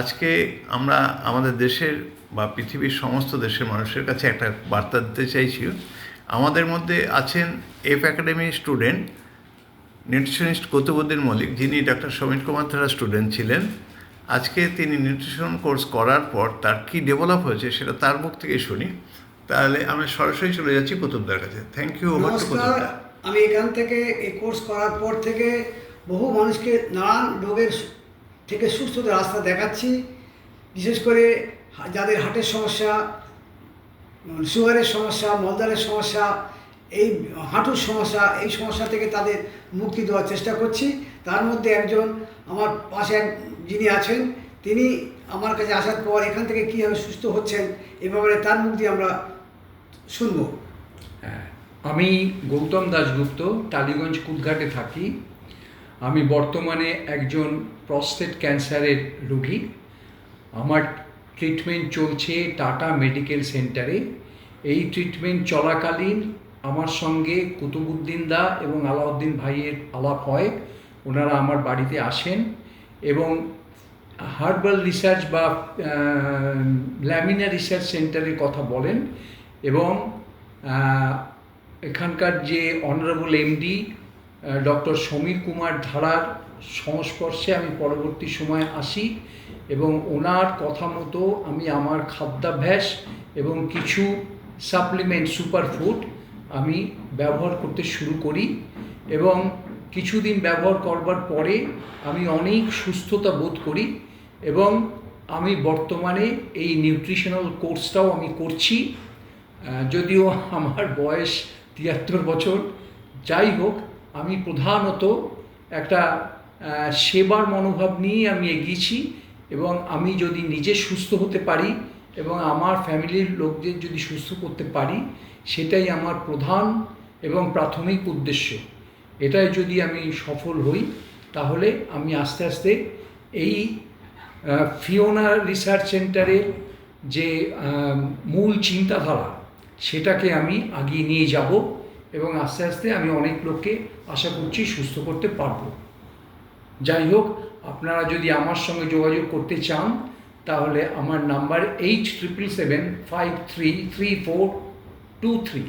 আজকে আমরা আমাদের দেশের বা পৃথিবীর সমস্ত দেশের মানুষের কাছে একটা বার্তা দিতে চাইছি। আমাদের মধ্যে আছেন F academy student nutritionist Kutubuddin Mallick যিনি ডক্টর সমীর কুমার থারা স্টুডেন্ট ছিলেন। আজকে তিনি নিউট্রিশন কোর্স করার পর তার কি ডেভেলপ হয়েছে সেটা তার মুখ থেকে শুনি। তাহলে আমরা সরাসরি চলে যাচ্ছি কুতুবদার কাছে। থ্যাংক ইউ কুতুবদা আমি এখান থেকে এই কোর্স করার পর থেকে বহু মানুষকে নানান রোগের থেকে সুস্থতার রাস্তা দেখাচ্ছি। বিশেষ করে যাদের হার্টের সমস্যা সুগারের সমস্যা মলদারের সমস্যা এই হাঁটুর সমস্যা এই সমস্যা থেকে তাদের মুক্তি দেওয়ার চেষ্টা করছি। তার মধ্যে একজন আমার পাশে এক যিনি আছেন তিনি আমার কাছে আসার পর এখান থেকে কীভাবে সুস্থ হচ্ছেন এ ব্যাপারে তার দিয়ে আমরা শুনব। হ্যাঁ, আমি গৌতম দাশগুপ্ত টালিগঞ্জ কুদঘাটে থাকি। আমি বর্তমানে একজন প্রস্টেট ক্যান্সারের রোগী। আমার ট্রিটমেন্ট চলছে টাটা মেডিকেল সেন্টারে এই ট্রিটমেন্ট চলাকালীন আমার সঙ্গে কুতুবুদ্দিন দা এবং আলাউদ্দিন ভাইয়ের আলাপ হয়। ওনারা আমার বাড়িতে আসেন এবং হার্বাল রিসার্চ বা ল্যামিনা রিসার্চ সেন্টারের কথা বলেন এবং এখানকার যে honourable MD doctor Samir Kumar ধারার সংস্পর্শে আমি পরবর্তী সময়ে আসি এবং ওনার কথা মতো আমি আমার খাদ্যাভ্যাস এবং কিছু সাপ্লিমেন্ট সুপারফুড আমি ব্যবহার করতে শুরু করি এবং কিছুদিন ব্যবহার করবার পরে আমি অনেক সুস্থতা বোধ করি এবং আমি বর্তমানে এই নিউট্রিশনাল কোর্সটাও আমি করছি। যদিও আমার বয়স তিয়াত্তর বছর, যাই হোক আমি প্রধানত একটা সেবার মনোভাব নিয়ে আমি এগিয়েছি এবং আমি যদি নিজে সুস্থ হতে পারি এবং আমার ফ্যামিলির লোকদের যদি সুস্থ করতে পারি, সেটাই আমার প্রধান এবং প্রাথমিক উদ্দেশ্য। এটাই যদি আমি সফল হই, তাহলে আমি আস্তে আস্তে এই ফিওনা রিসার্চ সেন্টারের যে মূল চিন্তাধারা, সেটাকে আমি আগিয়ে নিয়ে যাব। এবং আস্তে আস্তে আমি অনেক লোককে আশা করছি সুস্থ করতে পারব। যাই হোক আপনারা যদি আমার সঙ্গে যোগাযোগ করতে চান, তাহলে আমার number eight triple seven five three three four two three